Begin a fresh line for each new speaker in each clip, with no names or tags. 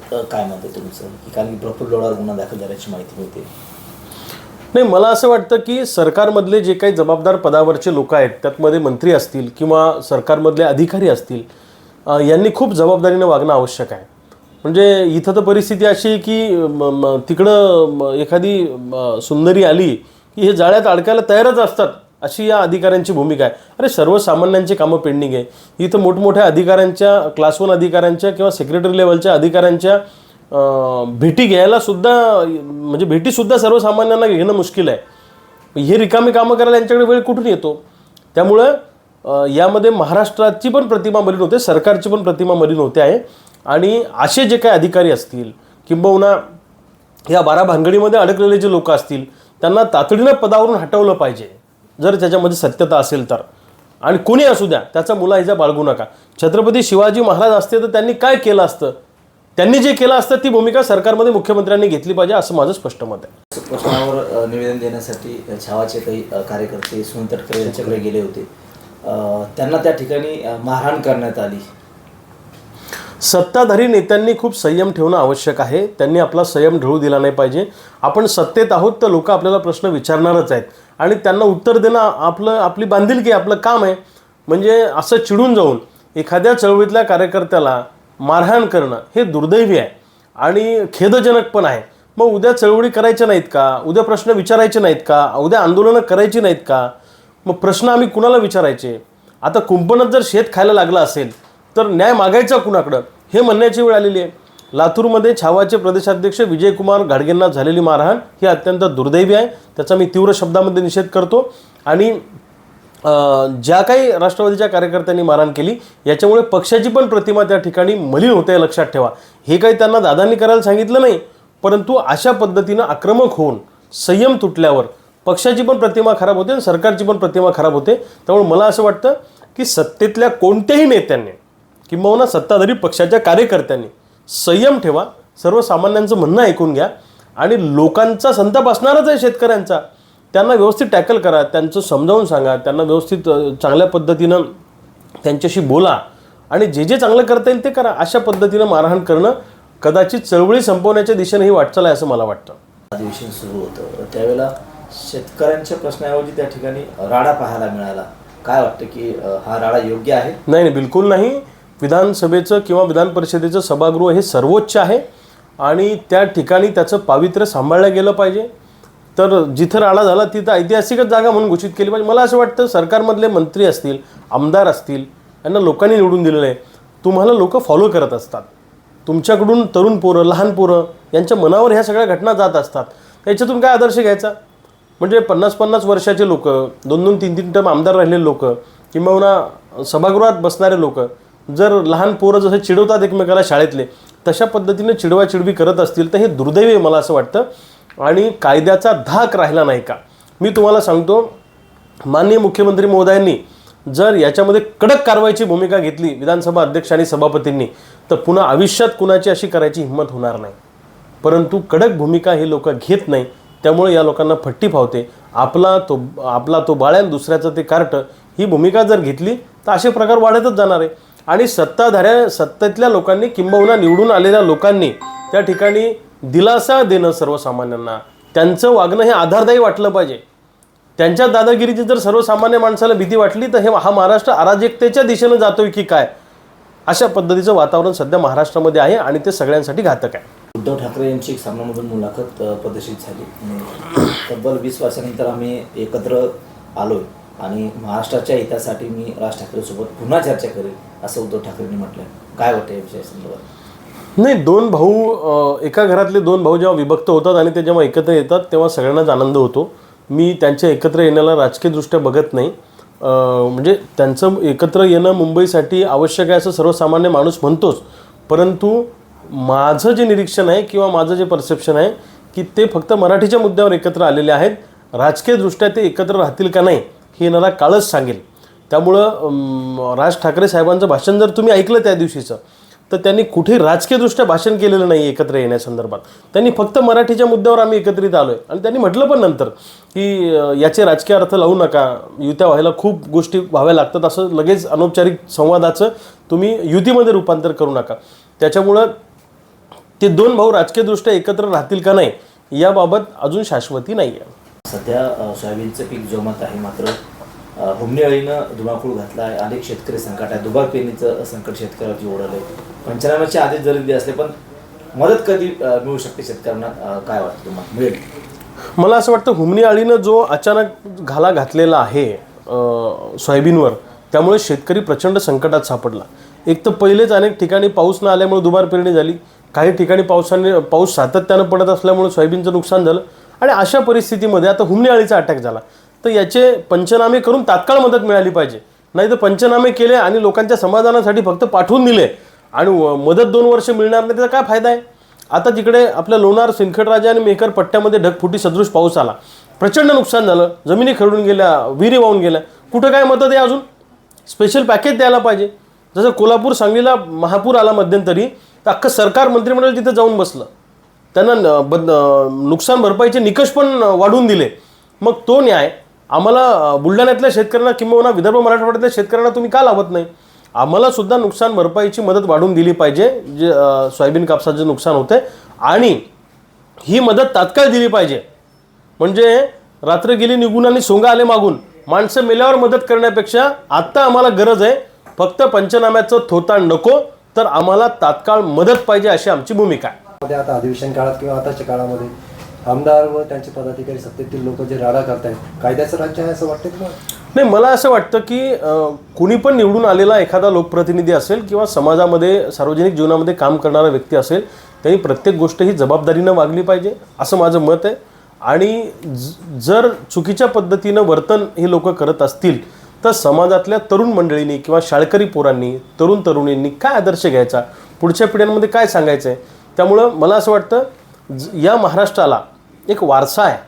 काय मत आहे तुमचं? की कारण की प्रफुल्ल लोढावर गुन्हा दाखल झाल्याची माहिती मिळते.
नाही मला असं वाटतं की सरकारमधले जे काही जबाबदार पदावरचे लोक आहेत त्यातमध्ये मंत्री असतील किंवा सरकारमधले अधिकारी असतील यांनी खूप जबाबदारीनं वागणं आवश्यक आहे. म्हणजे इथं तर परिस्थिती अशी आहे की तिकडं एखादी सुंदरी आली की हे जाळ्यात अडकायला तयारच असतात. अशी या अधिकाऱ्यांची भूमिका आहे. अरे सर्वसामान्यांची कामं पेंडिंग आहे. इथं मोठमोठ्या अधिकाऱ्यांच्या क्लास वन अधिकाऱ्यांच्या किंवा सेक्रेटरी लेवलच्या अधिकाऱ्यांच्या भेटी घ्यायला सुद्धा म्हणजे भेटीसुद्धा सर्वसामान्यांना घेणं मुश्किल आहे. हे रिकामी कामं करायला यांच्याकडे वेळ कुठून येतो? त्यामुळं यामध्ये महाराष्ट्राची पण प्रतिमा मलिन होते सरकारची पण प्रतिमा मलिन होते आहे. आणि असे जे काही अधिकारी असतील किंबहुना या बारा भानगडीमध्ये अडकलेले जे लोक असतील त्यांना तातडीनं पदावरून हटवलं पाहिजे. जर त्याच्यामध्ये सत्यता असेल तर. आणि कोणी असू द्या त्याचा मुलाहिजा बाळगू नका. छत्रपती शिवाजी महाराज असते तर त्यांनी काय केलं असतं? त्यांनी जे केलं असतं ती भूमिका सरकारमध्ये मुख्यमंत्र्यांनी घेतली पाहिजे असं माझं स्पष्ट मत आहे.
प्रश्नावर निवेदन देण्यासाठी छावाचे काही कार्यकर्ते सुनील तटकरे यांच्याकडे गेले होते. त्यांना त्या ठिकाणी मारहाण करण्यात आली.
सत्ताधारी नेत्यांनी खूप संयम ठेवणं आवश्यक आहे. त्यांनी आपला संयम ढळू दिला नाही पाहिजे. आपण सत्तेत आहोत तर लोक आपल्याला प्रश्न विचारणारच आहेत. आणि त्यांना उत्तर देणं आपलं आपली बांधिलकी आपलं काम आहे. म्हणजे असं चिडून जाऊन एखाद्या चळवळीतल्या कार्यकर्त्याला मारहाण करणं हे दुर्दैवी आहे. आणि खेदजनक पण आहे. मग उद्या चळवळी करायच्या नाहीत का? उद्या प्रश्न विचारायचे नाहीत का? उद्या आंदोलनं करायची नाहीत का? मग प्रश्न आम्ही कुणाला विचारायचे? आता कुंपणात जर शेत खायला लागलं असेल तर न्याय मागायचा कुणाकडं? हे म्हणण्याची वेळ आलेली आहे. लातूरमध्ये छावाचे प्रदेशाध्यक्ष विजयकुमार घाडगेंना झालेली मारहाण ही अत्यंत दुर्दैवी आहे. त्याचा मी तीव्र शब्दामध्ये निषेध करतो. आणि ज्या काही राष्ट्रवादीच्या कार्यकर्त्यांनी मारहाण केली याच्यामुळे पक्षाची पण प्रतिमा त्या ठिकाणी मलिन होते लक्षात ठेवा. हे काही त्यांना दादांनी करायला सांगितलं नाही परंतु अशा पद्धतीनं आक्रमक होऊन संयम तुटल्यावर पक्षाची पण प्रतिमा खराब होते आणि सरकारची पण प्रतिमा खराब होते. त्यामुळे मला असं वाटतं की सत्तेतल्या कोणत्याही नेत्यांनी किंबहुना सत्ताधारी पक्षाच्या कार्यकर्त्यांनी. संयम ठेवा. सर्वसामान्यांचं म्हणणं ऐकून घ्या. आणि लोकांचा संताप असणारच आहे शेतकऱ्यांचा. त्यांना व्यवस्थित टॅकल करा. त्यांचं समजावून सांगा. त्यांना व्यवस्थित चांगल्या पद्धतीनं त्यांच्याशी बोला. आणि जे जे चांगलं करता येईल ते करा. अशा पद्धतीनं मारहाण करणं कदाचित चळवळी संपवण्याच्या दिशेने ही वाटचाल आहे असं मला वाटतं.
अधिवेशन सुरू होतं. त्यावेळेला शेतकऱ्यांच्या प्रश्नाऐवजी त्या ठिकाणी राडा पाहायला मिळाला. काय वाटतं की हा राडा योग्य आहे?
नाही नाही बिलकुल नाही. विधानसभेचं किंवा विधान परिषदेचं सभागृह हे सर्वोच्च आहे आणि त्या ठिकाणी त्याचं पावित्र्य सांभाळलं गेलं पाहिजे. तर जिथं राडा झाला तिथं ऐतिहासिकच जागा म्हणून घोषित केली पाहिजे. मला असं वाटतं सरकारमधले मंत्री असतील आमदार असतील यांना लोकांनी निवडून दिलेलं आहे. तुम्हाला लोक फॉलो करत असतात. तुमच्याकडून तरुण पोरं लहान पोरं यांच्या मनावर ह्या सगळ्या घटना जात असतात. त्याच्यातून काय आदर्श घ्यायचा? म्हणजे पन्नास पन्नास वर्षाचे लोक दोन दोन तीन तीन टर्म आमदार राहिलेले लोक किंबहुना सभागृहात बसणारे लोक जर लहान पोरं जसं चिडवतात एकमेकाला शाळेतले तशा पद्धतीने चिडवाचिडवी करत असतील तर हे दुर्दैवी आहे मला असं वाटतं. आणि कायद्याचा धाक राहिला नाही का? मी तुम्हाला सांगतो माननीय मुख्यमंत्री महोदयांनी जर याच्यामध्ये कडक कारवाईची भूमिका घेतली विधानसभा अध्यक्ष आणि सभापतींनी तर पुन्हा आयुष्यात कुणाची अशी करायची हिंमत होणार नाही. परंतु कडक भूमिका हे लोक घेत नाही त्यामुळे या लोकांना फट्टी फावते. आपला तो आपला तो बाळ्यान दुसऱ्याचं ते कार्ट ही भूमिका जर घेतली तर असे प्रकार वाढतच जाणार आहे. आणि सत्ताधाऱ्या सत्तेतल्या लोकांनी किंबहुना निवडून आलेल्या लोकांनी त्या ठिकाणी दिलासा देणं सर्वसामान्यांना. त्यांचं वागणं हे आधारदायी वाटलं पाहिजे. त्यांच्या दादागिरीची जर सर्वसामान्य माणसाला भीती वाटली तर हे हा महाराष्ट्र अराजकतेच्या दिशेनं जातोय की काय? अशा पद्धतीचं वातावरण सध्या महाराष्ट्रामध्ये आहे आणि ते सगळ्यांसाठी घातक आहे.
उद्धव ठाकरे यांची एक सामनामधून मुलाखत प्रदर्शित झाली. तब्बल वीस वर्षानंतर आम्ही एकत्र आलोय. आणि महाराष्ट्राच्या हितासाठी मी राज ठाकरेसोबत पुन्हा चर्चा करेन असं उद्धव ठाकरेंनी म्हटलं काय वाटतं या विषयासंदर्भात
नाही दोन भाऊ एका घरातले दोन भाऊ जेव्हा विभक्त होतात आणि ते जेव्हा एकत्र येतात तेव्हा सगळ्यांनाच आनंद होतो. मी त्यांच्या एकत्र येण्याला राजकीयदृष्ट्या बघत नाही. म्हणजे त्यांचं एकत्र येणं मुंबईसाठी आवश्यक आहे असं सर्वसामान्य माणूस म्हणतोच. परंतु माझं जे निरीक्षण आहे किंवा माझं जे परसेप्शन आहे की ते फक्त मराठीच्या मुद्द्यावर एकत्र आलेले आहेत. राजकीयदृष्ट्या ते एकत्र राहतील का नाही हे येणारा काळच सांगेल. त्यामुळं राज ठाकरे साहेबांचं भाषण जर तुम्ही ऐकलं त्या दिवशीचं तर त्यांनी कुठे राजकीयदृष्ट्या भाषण केलेलं नाही एकत्र येण्यासंदर्भात त्यांनी फक्त मराठीच्या मुद्द्यावर आम्ही एकत्रित आलो आहे आणि त्यांनी म्हटलं पण नंतर की याचे राजकीय अर्थ लावू नका. युत्या व्हायला खूप गोष्टी व्हाव्या लागतात. असं लगेच अनौपचारिक संवादाचं तुम्ही युतीमध्ये रूपांतर करू नका. त्याच्यामुळं ते दोन भाऊ राजकीयदृष्ट्या एकत्र राहतील का नाही याबाबत अजून शाश्वती नाही आहे
सध्या सोयाबीनचं पीक जोमात आहे मात्र हुमणी अळीनं धुमाकूळ घातला आहे अनेक शेतकरी संकट आहे दुबार पेरणीचं संकट शेतकऱ्यावरती ओढलं आहे पंचनाम्याचे आदेश जरी दिले असले पण मदत कधी मिळू शकते शेतकऱ्यांना? काय वाटतं तुम्हाला? मिळेल.
मला असं वाटतं हुमणी अळीनं जो अचानक घाला घातलेला आहे सोयाबीनवर त्यामुळे शेतकरी प्रचंड संकटात सापडला. एक तर पहिलेच अनेक ठिकाणी पाऊस न आल्यामुळे दुबार पेरणी झाली. काही ठिकाणी पावसाने पाऊस सातत्यानं पडत असल्यामुळे सोयाबीनचं नुकसान झालं. आणि अशा परिस्थितीमध्ये आता हुमणी अटॅक झाला. तर याचे पंचनामे करून तात्काळ मदत मिळाली पाहिजे. नाही तर पंचनामे केले आणि लोकांच्या समाधानासाठी फक्त पाठवून दिले. आणि मदत दोन वर्ष मिळणार नाही त्याचा काय फायदा आहे? आता तिकडे आपल्या लोणार सिंदखेडराजा आणि मेकर पट्ट्यामध्ये ढगफुटी सदृश पाऊस आला. प्रचंड नुकसान झालं. जमिनी खरडून गेल्या विहिरी वाहून गेल्या. कुठं काय मदत आहे अजून? स्पेशल पॅकेज द्यायला पाहिजे. जसं कोल्हापूर सांगलीला महापूर आला मध्यंतरी तर अख्खं सरकार मंत्रिमंडळ तिथं जाऊन बसलं. त्यांना न- बद- नुकसान भरपाईचे निकष पण वाढवून दिले. मग तो न्याय आम्हाला बुलढाण्यातल्या शेतकऱ्यांना किंवा विदर्भ मराठवाड्यातल्या शेतकऱ्यांना तुम्ही का लावत नाही? आम्हाला सुद्धा नुकसान भरपाईची मदत वाढवून दिली पाहिजे जे सोयाबीन कापसाचं नुकसान होते आणि ही मदत तात्काळ दिली पाहिजे. म्हणजे रात्र गेली निघून आणि सोंगा आले मागून. माणसं मेल्यावर मदत करण्यापेक्षा आत्ता आम्हाला गरज आहे फक्त पंचनाम्याचं थोताण नको तर आम्हाला तात्काळ मदत पाहिजे अशी आमची भूमिका आहे.
मध्ये आता अधिवेशन काळात किंवा आताच्या काळामध्ये आमदार व त्यांचे पदाधिकारी सत्तेतील लोक जे राडा करतायत कायद्याचं राज्य आहे असं वाटतं तुम्हाला?
नाही मला असं वाटतं की कुणी पण निवडून आलेला एखादा लोकप्रतिनिधी असेल किंवा समाजामध्ये सार्वजनिक जीवनामध्ये काम करणारा व्यक्ती असेल त्यांनी प्रत्येक गोष्ट ही जबाबदारीनं वागली पाहिजे असं माझं मत आहे. आणि ज- जर चुकीच्या पद्धतीनं वर्तन हे लोक करत असतील तर समाजातल्या तरुण मंडळींनी किंवा शाळकरी पोरांनी तरुण तरुणींनी काय आदर्श घ्यायचा? पुढच्या पिढ्यांमध्ये काय सांगायचं आहे त्यामुळं मला असं वाटतं ज- या महाराष्ट्राला एक वारसा आहे.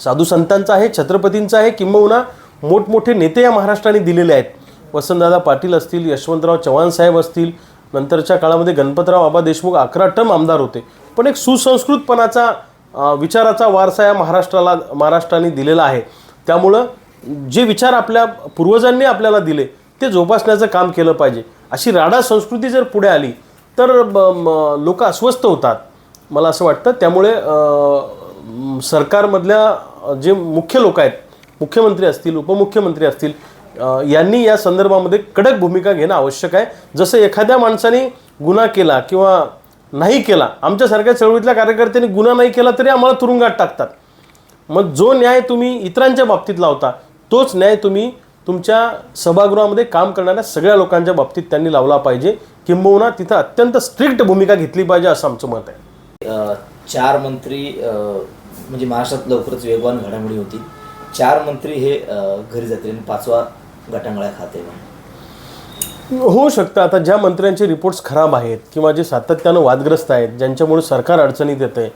साधू संतांचा आहे छत्रपतींचा आहे किंबहुना मोठमोठे नेते या महाराष्ट्राने दिलेले आहेत. वसंतदादा पाटील असतील यशवंतराव चव्हाण साहेब असतील नंतरच्या काळामध्ये गणपतराव आबा देशमुख अकरा टर्म आमदार होते. पण एक सुसंस्कृतपणाचा विचाराचा वारसा या महाराष्ट्राला महाराष्ट्राने दिलेला आहे. त्यामुळं जे विचार आपल्या पूर्वजांनी आपल्याला दिले ते जोपासण्याचं काम केलं पाहिजे. अशी राडा संस्कृती जर पुढे आली तर लोक अस्वस्थ होतात मला असं वाटतं. त्यामुळे सरकारमधल्या जे मुख्य लोक आहेत मुख्यमंत्री असतील उपमुख्यमंत्री असतील यांनी या संदर्भामध्ये कडक भूमिका घेणं आवश्यक आहे. जसं एखाद्या माणसाने गुन्हा केला किंवा नाही केला आमच्यासारख्या चळवळीतल्या कार्यकर्त्यांनी गुन्हा नाही केला तरी आम्हाला तुरुंगात टाकतात. मग जो न्याय तुम्ही इतरांच्या बाबतीत लावता तोच न्याय तुम्ही तुमच्या सभागृहामध्ये काम करणाऱ्या सगळ्या लोकांच्या बाबतीत त्यांनी लावला पाहिजे. किंबहुना तिथं अत्यंत स्ट्रिक्ट भूमिका घेतली पाहिजे असं आमचं मत आहे.
चार मंत्री म्हणजे महाराष्ट्रात लवकरच वेगवान घडामोडी होती चार मंत्री हे घरी जातील आणि पाचवा गटांगळ्या खाते
होऊ शकतं. आता ज्या मंत्र्यांचे रिपोर्ट्स खराब आहेत किंवा जे सातत्यानं वादग्रस्त आहेत ज्यांच्यामुळे सरकार अडचणीत येते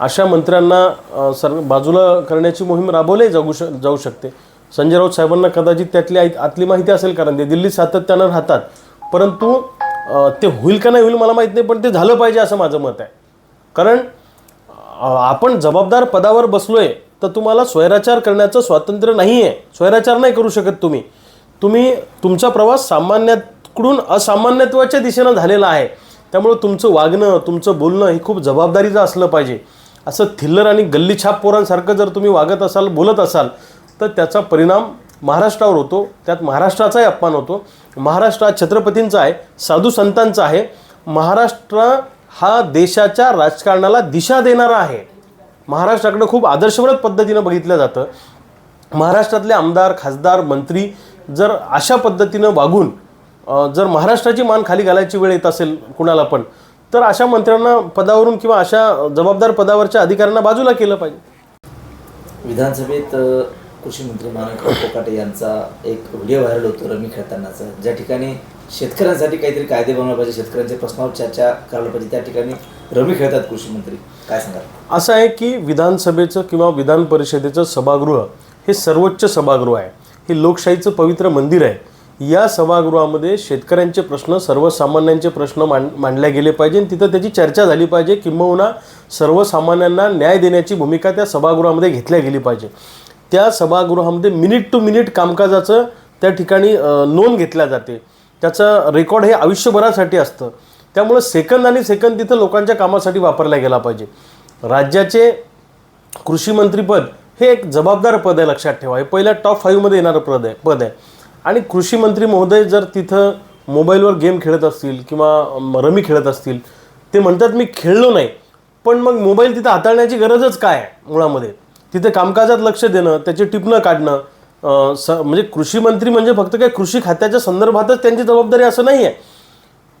अशा मंत्र्यांना सर बाजूला करण्याची मोहीम राबवली जाऊ श जाऊ शकते. संजय राऊत साहेबांना कदाचित त्यातली आतली माहिती असेल कारण ते दिल्लीत सातत्यानं राहतात. परंतु ते होईल का नाही होईल मला माहीत नाही पण ते झालं पाहिजे असं माझं मत आहे. कारण आपण जबाबदार पदावर बसलो आहे तर तुम्हाला स्वैराचार करण्याचं स्वातंत्र्य नाही आहे स्वैराचार नाही करू शकत तुम्ही. तुम्ही तुमचा प्रवास सामान्याकडून असामान्यत्वाच्या दिशेनं झालेला आहे. त्यामुळं तुमचं वागणं तुमचं बोलणं हे खूप जबाबदारीचं असलं पाहिजे. असं थिल्लर आणि गल्लीछाप पोरांसारखं जर तुम्ही वागत असाल बोलत असाल तर त्याचा परिणाम महाराष्ट्रावर होतो. त्यात महाराष्ट्राचाही अपमान होतो. महाराष्ट्र हा छत्रपतींचा आहे साधू संतांचा आहे. महाराष्ट्र हा देशाच्या राजकारणाला दिशा देणारा आहे. महाराष्ट्राकडे खूप आदर्शवत पद्धतीनं बघितलं जातं. महाराष्ट्रातले आमदार खासदार मंत्री जर अशा पद्धतीनं वागून जर महाराष्ट्राची मान खाली घालायची वेळ येत असेल कुणाला पण तर अशा मंत्र्यांना पदावरून किंवा अशा जबाबदार पदावरच्या अधिकाऱ्यांना बाजूला केलं पाहिजे.
विधानसभेत कृषी मंत्री माणिक कोकाटे यांचा एक व्हिडिओ व्हायरल होतो रमी खेळतानाचा. ज्या ठिकाणी शेतकऱ्यांसाठी काहीतरी कायदे बनवले पाहिजे शेतकऱ्यांच्या प्रश्नावर चर्चा करायला पाहिजे त्या ठिकाणी रमी खेळतात कृषी मंत्री. काय सांगाल?
असं आहे की विधानसभेचं किंवा विधान परिषदेचं सभागृह हे सर्वोच्च सभागृह आहे. हे लोकशाहीचं पवित्र मंदिर आहे. या सभागृहामध्ये शेतकऱ्यांचे प्रश्न सर्वसामान्यांचे प्रश्न मांड मांडले गेले पाहिजे. आणि तिथं त्याची चर्चा झाली पाहिजे. किंबहुना सर्वसामान्यांना न्याय देण्याची भूमिका त्या सभागृहामध्ये घेतल्या गेली पाहिजे. त्या सभागृहामध्ये मिनिट टू मिनिट कामकाजाचं त्या ठिकाणी नोंद घेतल्या जाते. त्याचं रेकॉर्ड हे आयुष्यभरासाठी असतं. त्यामुळं सेकंद आणि सेकंद तिथं लोकांच्या कामासाठी वापरला गेला पाहिजे. राज्याचे कृषी मंत्रीपद हे एक जबाबदार पद आहे लक्षात ठेवा. हे पहिल्या टॉप फाईव्हमध्ये येणारं पद आहे पद आहे. आणि कृषी मंत्री महोदय जर तिथं मोबाईलवर गेम खेळत असतील किंवा रमी खेळत असतील ते म्हणतात मी खेळलो नाही. पण मग मोबाईल तिथं हाताळण्याची गरजच काय आहे मुळामध्ये? तिथे कामकाजात लक्ष देणं त्याची टिपणं काढणं स म्हणजे कृषी मंत्री म्हणजे फक्त काय कृषी खात्याच्या संदर्भातच त्यांची जबाबदारी असं नाही आहे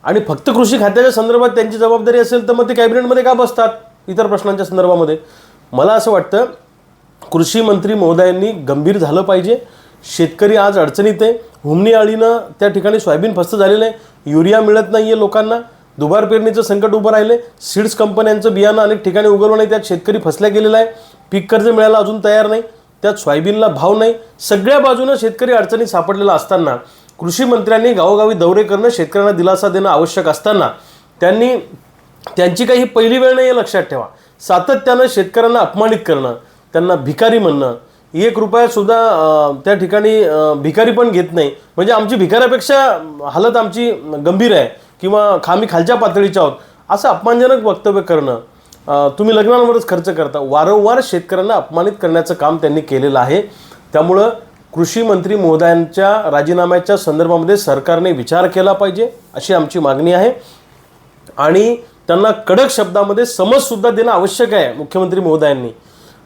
आणि फक्त कृषी खात्याच्या संदर्भात त्यांची जबाबदारी असेल तर मग ते कॅबिनेटमध्ये का बसतात? इतर प्रश्नांच्या संदर्भामध्ये. मला असं वाटतं कृषी मंत्री महोदयांनी गंभीर झालं पाहिजे. शेतकरी आज अडचणीत आहे. हुमणी आळीनं त्या ठिकाणी सोयाबीन फस्त झालेलं आहे. युरिया मिळत नाही आहे लोकांना. दुबार पेरणीचं संकट उभं राहिले सीड्स कंपन्यांचं बियाणं अनेक ठिकाणी उगवलं नाही. त्यात शेतकरी फसल्या गेलेला आहे. पीक कर्ज मिळायला अजून तयार नाही त्यात सोयाबीनला भाव नाही. सगळ्या बाजूनं शेतकरी अडचणीत सापडलेला असताना कृषी मंत्र्यांनी गावोगावी दौरे करणं शेतकऱ्यांना दिलासा देणं आवश्यक असताना त्यांनी त्यांची काही पहिली वेळ नाही आहे लक्षात ठेवा. सातत्यानं शेतकऱ्यांना अपमानित करणं त्यांना भिकारी म्हणणं एक रुपयासुद्धा त्या ठिकाणी भिकारी पण घेत नाही. म्हणजे आमची भिकाऱ्यापेक्षा हालत आमची गंभीर आहे. किंवा खामी खालच्या पातळीच्या आहोत. असं अपमानजनक वक्तव्य करणं तुम्ही लग्नांवरच खर्च करता. वारंवार शेतकऱ्यांना अपमानित करण्याचं काम त्यांनी केलेलं आहे. त्यामुळं कृषी मंत्री महोदयांच्या राजीनाम्याच्या संदर्भामध्ये सरकारने विचार केला पाहिजे अशी आमची मागणी आहे. आणि त्यांना कडक शब्दामध्ये समजसुद्धा देणं आवश्यक आहे मुख्यमंत्री महोदयांनी.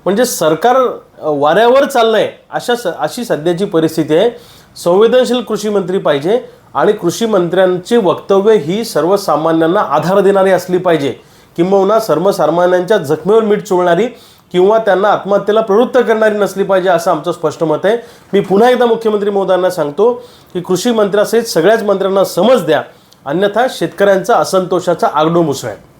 म्हणजे सरकार वाऱ्यावर चाललं आहे अशा स अशी सध्याची परिस्थिती आहे. संवेदनशील कृषी मंत्री पाहिजे आणि कृषी मंत्र्यांची वक्तव्य ही सर्वसामान्यांना आधार देणारी असली पाहिजे. किंबहुना सर्वसामान्यांच्या जखमेवर मीठ चोळणारी किंवा त्यांना आत्महत्येला प्रवृत्त करणारी नसली पाहिजे असं आमचं स्पष्ट मत आहे. मी पुन्हा एकदा मुख्यमंत्री महोदयांना सांगतो की कृषी मंत्र्यासहित सगळ्याच मंत्र्यांना समज द्या. अन्यथा शेतकऱ्यांचा असंतोषाचा आगडो मुसळेल